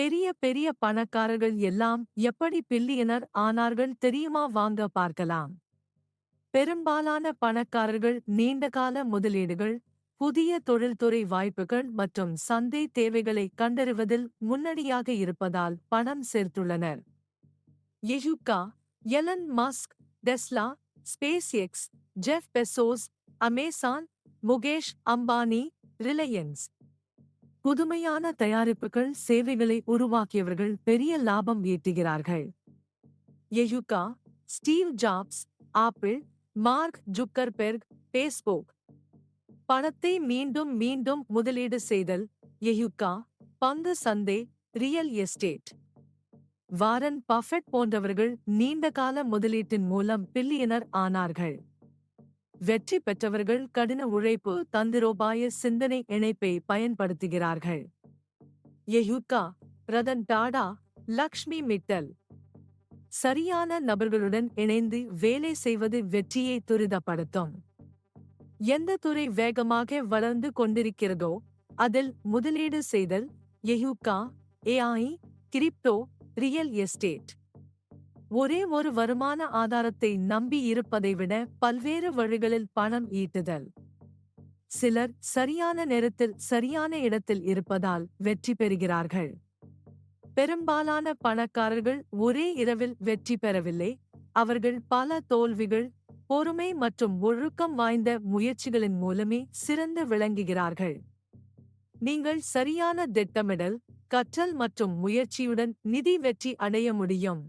பெரிய பெரிய பணக்காரர்கள் எல்லாம் எப்படி பில்லியனர் ஆனார்கள் தெரியுமா? வாங்க பார்க்கலாம். பெரும்பாலான பணக்காரர்கள் நீண்டகால முதலீடுகள் புதிய தொழில்துறை வாய்ப்புகள் மற்றும் சந்தை தேவைகளை கண்டறிவதில் முன்னணியாக இருப்பதால் பணம் சேர்த்துள்ளனர். எஜுகா Elon Musk Tesla SpaceX Jeff Bezos Amazon Mukesh Ambani Reliance புதுமையான தயாரிப்புகள் சேவைகளை உருவாக்கியவர்கள் பெரிய லாபம் ஈட்டுகிறார்கள். எயுகா Steve Jobs Apple Mark Zuckerberg Facebook பணத்தை மீண்டும் மீண்டும் முதலீடு செய்தல் எயுகா பங்கு சந்தை ரியல் எஸ்டேட் வாரன் பஃபெட் போன்றவர்கள் நீண்டகால முதலீட்டின் மூலம் பில்லியனர் ஆனார்கள். வெற்றி பெற்றவர்கள் கடின உழைப்பு தந்திரோபாய சிந்தனை இணைப்பை பயன்படுத்துகிறார்கள். எயுகா ரதன் டாடா லக்ஷ்மி மிட்டல். சரியான நபர்களுடன் இணைந்து வேலை செய்வது வெற்றியை துரிதப்படுத்தும். எந்த துறை வேகமாக வளர்ந்து கொண்டிருக்கிறதோ அதில் முதலீடு செய்தல் எயுகா ஏஐ கிரிப்டோ ரியல் எஸ்டேட். ஒரே ஒரு வருமான ஆதாரத்தை நம்பி இருப்பதை விட பல்வேறு வழிகளில் பணம் ஈட்டுதல். சிலர் சரியான நேரத்தில் சரியான இடத்தில் இருப்பதால் வெற்றி பெறுகிறார்கள். பெரும்பாலான பணக்காரர்கள் ஒரே இரவில் வெற்றி பெறவில்லை. அவர்கள் பல தோல்விகள் பொறுமை மற்றும் ஒழுக்கம் வாய்ந்த முயற்சிகளின் மூலமே சிறந்து விளங்குகிறார்கள். நீங்கள் சரியான திட்டமிடல் கற்றல் மற்றும் முயற்சியுடன் நிதி வெற்றி அடைய முடியும்.